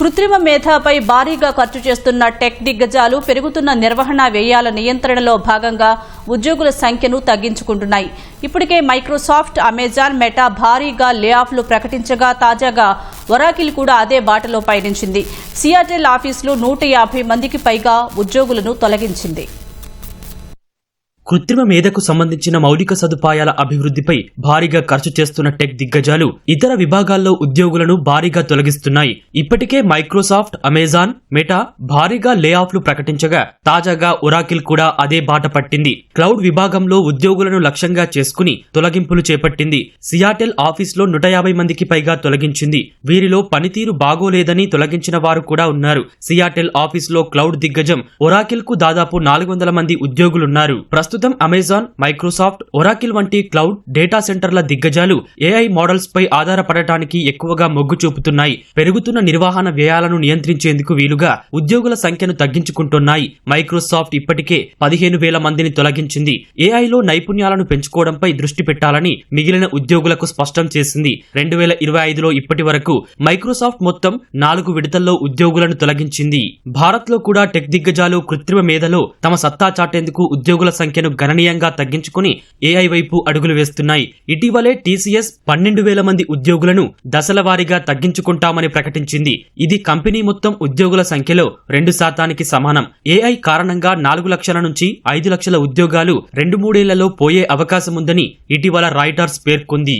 కృత్రిమ మేధాపై భారీగా ఖర్చు చేస్తున్న టెక్ దిగ్గజాలు పెరుగుతున్న నిర్వహణ వ్యయాల నియంత్రణలో భాగంగా ఉద్యోగుల సంఖ్యను తగ్గించుకుంటున్నాయి. ఇప్పటికే మైక్రోసాఫ్ట్ అమెజాన్ మెటా భారీగా లే ఆఫ్లు ప్రకటించగా తాజాగా వరాకిల్ కూడా అదే బాటలో పయనించింది. సియాటెల్ ఆఫీసులో నూట యాభై మందికి పైగా ఉద్యోగులను తొలగించింది. కృత్రిమ మేధకు సంబంధించిన మౌలిక సదుపాయాల అభివృద్ధిపై భారీగా ఖర్చు చేస్తున్న టెక్ దిగ్గజాలు ఇతర విభాగాల్లో ఉద్యోగులను భారీగా తొలగిస్తున్నాయి. ఇప్పటికే మైక్రోసాఫ్ట్ అమెజాన్ మెటా భారీగా లే ఆఫ్లు ప్రకటించగా తాజాగా ఒరాకిల్ కూడా అదే బాట పట్టింది. క్లౌడ్ విభాగంలో ఉద్యోగులను లక్ష్యంగా చేసుకుని తొలగింపులు చేపట్టింది. సియాటెల్ ఆఫీస్లో నూట యాభై మందికి పైగా తొలగించింది. వీరిలో పనితీరు బాగోలేదని తొలగించిన వారు కూడా ఉన్నారు. సియాటెల్ ఆఫీస్లో క్లౌడ్ దిగ్గజం ఒరాకిల్కు దాదాపు నాలుగు వందల మంది ఉద్యోగులున్నారు. ప్రస్తుతం అమెజాన్ మైక్రోసాఫ్ట్ ఒరాకిల్ వంటి క్లౌడ్ డేటా సెంటర్ల దిగ్గజాలు ఏఐ మోడల్స్ పై ఆధారపడటానికి ఎక్కువగా మొగ్గు చూపుతున్నాయి. పెరుగుతున్న నిర్వహణ వ్యయాలను నియంత్రించేందుకు వీలుగా ఉద్యోగుల సంఖ్యను తగ్గించుకుంటున్నాయి. మైక్రోసాఫ్ట్ ఇప్పటికే పదిహేను వేల మందిని తొలగించింది. ఏఐలో నైపుణ్యాలను పెంచుకోవడంపై దృష్టి పెట్టాలని మిగిలిన ఉద్యోగులకు స్పష్టం చేసింది. రెండు వేల ఇరవై ఐదులో ఇప్పటి వరకు మైక్రోసాఫ్ట్ మొత్తం నాలుగు విడతల్లో ఉద్యోగులను తొలగించింది. భారత్లో కూడా టెక్ దిగ్గజాలు కృత్రిమ మేధలో తమ సత్తా చాటేందుకు ఉద్యోగుల సంఖ్య సంఖ్యను గణనీయంగా తగ్గించుకుని ఏఐ వైపు అడుగులు వేస్తున్నాయి. ఇటీవలే టీసీఎస్ పన్నెండు వేల మంది ఉద్యోగులను దశల వారీగా తగ్గించుకుంటామని ప్రకటించింది. ఇది కంపెనీ మొత్తం ఉద్యోగుల సంఖ్యలో రెండు శాతానికి సమానం. ఏఐ కారణంగా నాలుగు లక్షల నుంచి ఐదు లక్షల ఉద్యోగాలు రెండు మూడేళ్ళలో పోయే అవకాశముందని ఇటీవల రాయిటర్స్ పేర్కొంది.